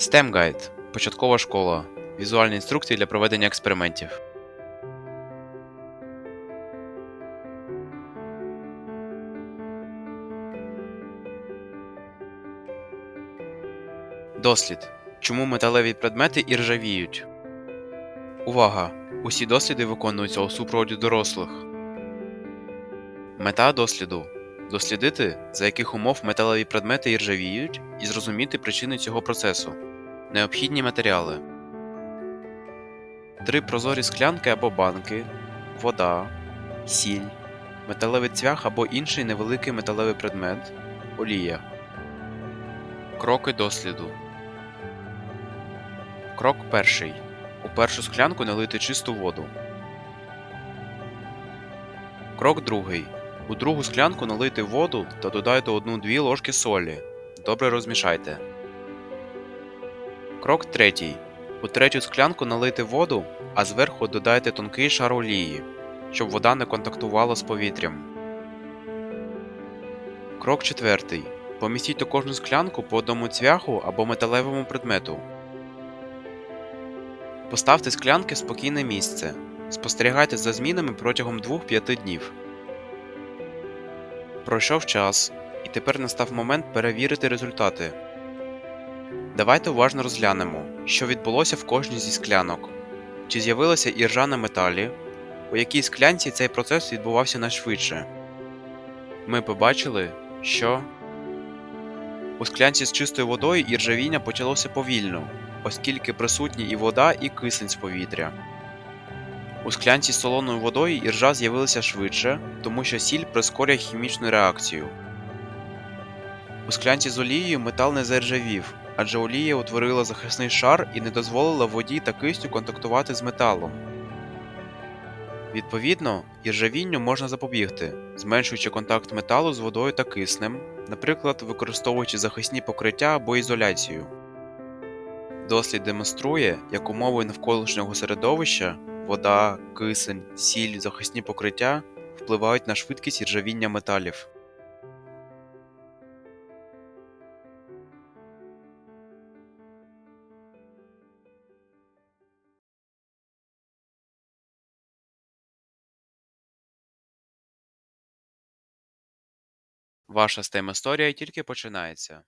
STEM Guide – початкова школа. Візуальні інструкції для проведення експериментів. Дослід. Чому металеві предмети іржавіють? Увага! Усі досліди виконуються у супроводі дорослих. Мета досліду дослідити, за яких умов металеві предмети іржавіють, і зрозуміти причини цього процесу. Необхідні матеріали: три прозорі склянки або банки, вода, сіль, металевий цвях або інший невеликий металевий предмет, олія. Кроки досліду. Крок перший. У першу склянку налити чисту воду. Крок другий. У другу склянку налийте воду та додайте 1-2 ложки солі. Добре розмішайте. Крок третій. У третю склянку налийте воду, а зверху додайте тонкий шар олії, щоб вода не контактувала з повітрям. Крок четвертий. Помістіть у кожну склянку по одному цвяху або металевому предмету. Поставте склянки в спокійне місце. Спостерігайте за змінами протягом 2-5 днів. Пройшов час, і тепер настав момент перевірити результати. Давайте уважно розглянемо, що відбулося в кожній зі склянок. Чи з'явилася іржа на металі, у якій склянці цей процес відбувався найшвидше. Ми побачили, що у склянці з чистою водою іржавіння почалося повільно, оскільки присутні і вода, і кисень з повітря. У склянці з солоною водою іржа з'явилася швидше, тому що сіль прискорює хімічну реакцію. У склянці з олією метал не заржавів, адже олія утворила захисний шар і не дозволила воді та кисню контактувати з металом. Відповідно, іржавінню можна запобігти, зменшуючи контакт металу з водою та киснем, наприклад, використовуючи захисні покриття або ізоляцію. Дослід демонструє, як умови навколишнього середовища вода, кисень, сіль, захисні покриття впливають на швидкість іржавіння металів. Ваша STEM історія тільки починається.